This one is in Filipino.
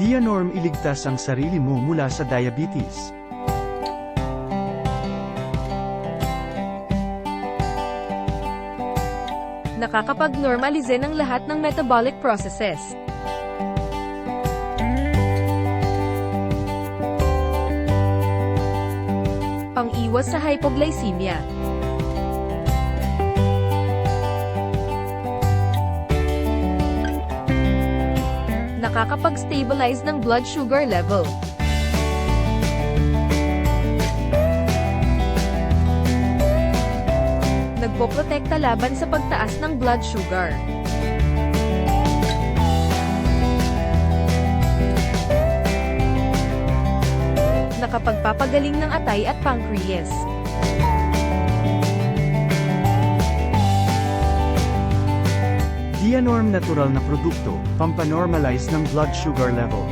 Dianorm iligtas ang sarili mo mula sa diabetes. Nakakapag-normalize ng lahat ng metabolic processes. Pang-iwas sa hypoglycemia. Nakakapag-stabilize ng blood sugar level. Nagpoprotekta laban sa pagtaas ng blood sugar. Nakapagpapagaling ng atay at pancreas. Dianorm natural na produkto, pampanormalize ng blood sugar level.